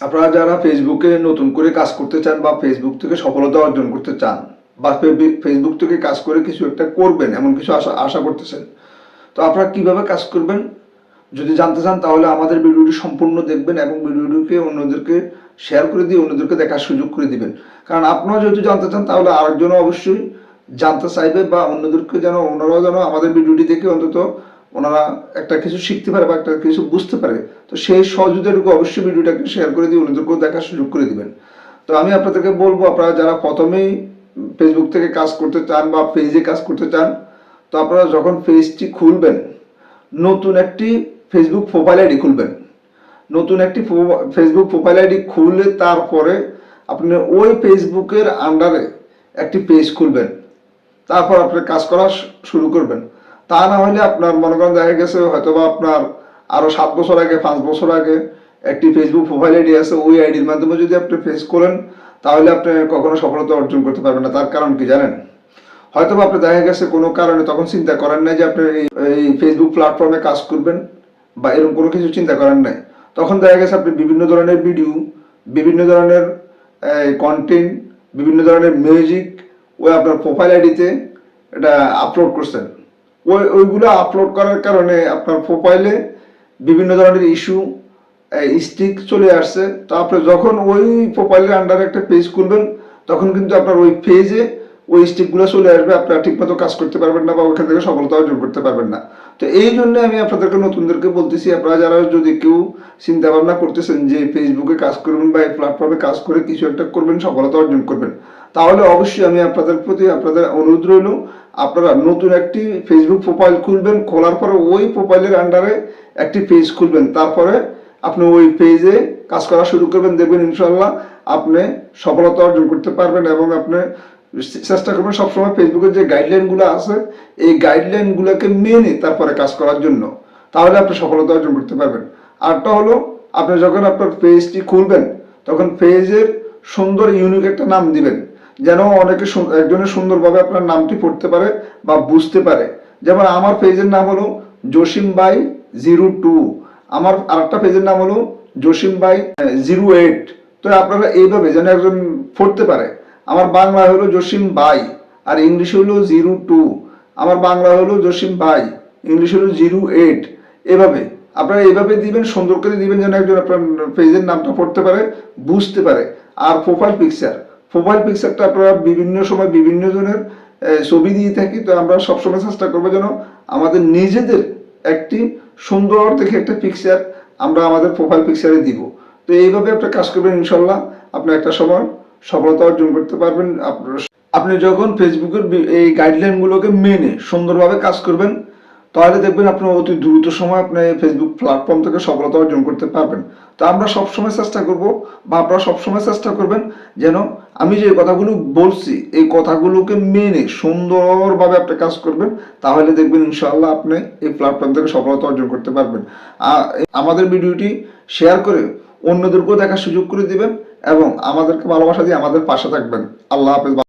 আপনারা যারা ফেসবুকে নতুন করে কাজ করতে চান বা ফেসবুক থেকে সফলতা অর্জন করতে চান বা ফেসবুক থেকে কাজ করে কিছু একটা করবেন, এমন কিছু আশা আশা করতেছেন, তো আপনারা কীভাবে কাজ করবেন? যদি জানতে চান তাহলে আমাদের ভিডিওটি সম্পূর্ণ দেখবেন এবং ভিডিওটিকে অন্যদেরকে শেয়ার করে দিয়ে অন্যদেরকে দেখার সুযোগ করে দিবেন। কারণ আপনারা যদি জানতে চান তাহলে আরেকজনও অবশ্যই জানতে চাইবে বা অন্যদেরকে যেন, অন্যরাও যেন আমাদের ভিডিওটি দেখে অন্তত ওনারা একটা কিছু শিখতে পারে বা একটা কিছু বুঝতে পারে, তো সেই সহযোগিতাটুকু অবশ্যই ভিডিওটাকে শেয়ার করে দিয়ে অন্যদেরকেও দেখার সুযোগ করে দিবেন। তো আমি আপনাদেরকে বলব, আপনারা যারা প্রথমেই ফেসবুক থেকে কাজ করতে চান বা পেজে কাজ করতে চান, তো আপনারা যখন পেজটি খুলবেন, নতুন একটি ফেসবুক প্রোফাইল আইডি খুলবেন। নতুন একটি ফেসবুক প্রোফাইল আইডি খুললে তারপরে আপনি ওই ফেসবুকের আন্ডারে একটি পেজ খুলবেন। তারপর আপনি কাজ করা শুরু করবেন। তা না হলে আপনার মনে করেন দেখা গেছে হয়তো বা আপনার আরও সাত বছর আগে, পাঁচ বছর আগে একটি ফেসবুক প্রোফাইল আইডি আছে, ওই আইডির মাধ্যমে যদি আপনি ফেস করেন, তাহলে আপনি কখনো সফলতা অর্জন করতে পারবেন না। তার কারণ কি জানেন? হয়তো বা আপনি দেখা গেছে কোনো কারণে তখন চিন্তা করেন নাই যে আপনি এই- ফেসবুক প্ল্যাটফর্মে কাজ করবেন বা এরকম কোনো কিছু চিন্তা করেন নাই। তখন দেখা গেছে আপনি বিভিন্ন ধরনের ভিডিও বিভিন্ন ধরনের কন্টেন্ট বিভিন্ন ধরনের মিউজিক ওই আপনার প্রোফাইল আইডিতে এটা আপলোড করছেন। ওই, ওইগুলো আপলোড করার কারণে আপনার প্রোফাইলে বিভিন্ন ধরনের ইস্যু স্টিক চলে আসছে। তো আপনি যখন ওই প্রোফাইলের আন্ডারে একটা পেজ খুলবেন, তখন কিন্তু আপনার ওই পেজে ওই স্টিকগুলো চলে আসবে। আপনারা ঠিকমতো কাজ করতে পারবেন না বা ওইখান থেকে সফলতা অর্জন করতে পারবেন না। তো এই জন্য আমি আপনাদেরকে, নতুনদেরকে বলতেছি, আপনারা যারা যদি কেউ চিন্তা ভাবনা করতেছেন যে ফেসবুকে কাজ করবেন বা এই প্ল্যাটফর্মে কাজ করে কিছু একটা করবেন, সফলতা অর্জন করবেন, তাহলে অবশ্যই আমি আপনাদের প্রতি আপনাদের অনুরোধ রইল। আপনারা নতুন একটি ফেসবুক প্রোফাইল খুলবেন, খোলার পরে ওই প্রোফাইলের আন্ডারে একটি পেজ খুলবেন। তারপরে আপনি ওই পেজে কাজ করা শুরু করবেন, দেখবেন ইনশাল্লাহ আপনি সফলতা অর্জন করতে পারবেন এবং আপনি চেষ্টা করবেন সবসময় ফেসবুকের যে গাইডলাইনগুলো আছে, এই গাইডলাইনগুলোকে মেনে তারপরে কাজ করার জন্য। তাহলে আপনি সফলতা অর্জন করতে পারবেন। আরটা হলো, আপনি যখন আপনার পেজটি খুলবেন, তখন পেজের সুন্দর ইউনিক একটা নাম দিবেন। যেন অনেকে একজনের সুন্দরভাবে আপনার নামটি পড়তে পারে বা বুঝতে পারে। যেমন আমার পেজের নাম হলো জসিম বাই জিরো টু। আমার আরেকটা পেজের নাম হলো জসিম বাই জিরো এইট। তো আপনারা এইভাবে যেন একজন পড়তে পারে। আমার বাংলা হলো জসিম বাই আর ইংলিশ হলো জিরো টু। আমার বাংলা হলো জসিম বাই ইংলিশ হলো জিরো এইট। এভাবে আপনারা এভাবে দিবেন, সুন্দর করে দিবেন যেন একজন আপনার পেজের নামটা পড়তে পারে, বুঝতে পারে। আর প্রোফাইল পিকচার প্রোফাইল পিকচারটা আপনারা বিভিন্ন সময় বিভিন্ন জনের ছবি দিয়ে থাকি, তো আমরা সবসময় চেষ্টা করব যেন আমাদের নিজেদের একটি সুন্দর দেখে একটা পিকচার আমরা আমাদের প্রোফাইল পিকচারে দিব। তো এইভাবে আপনি কাজ করবেন ইনশাল্লাহ। আপনি একটা সময় সফলতা অর্জন করতে পারবেন। আপনার আপনি যখন ফেসবুকের এই গাইডলাইনগুলোকে মেনে সুন্দরভাবে কাজ করবেন তাহলে দেখবেন আপনি অতি দ্রুত সময় আপনি ফেসবুক প্ল্যাটফর্ম থেকে সফলতা অর্জন করতে পারবেন। তো আমরা সবসময় চেষ্টা করব বা আপনারা সবসময় চেষ্টা করবেন যেন আমি যে কথাগুলো বলছি, এই কথাগুলোকে মেনে সুন্দরভাবে আপনি কাজ করবেন, তাহলে দেখবেন ইনশাআল্লাহ আপনি এই প্ল্যাটফর্ম থেকে সফলতা অর্জন করতে পারবেন। আর আমাদের ভিডিওটি শেয়ার করে অন্যদেরকেও দেখার সুযোগ করে দিবেন এবং আমাদেরকে ভালোবাসা দিয়ে আমাদের পাশে থাকবেন। আল্লাহ হাফেজ।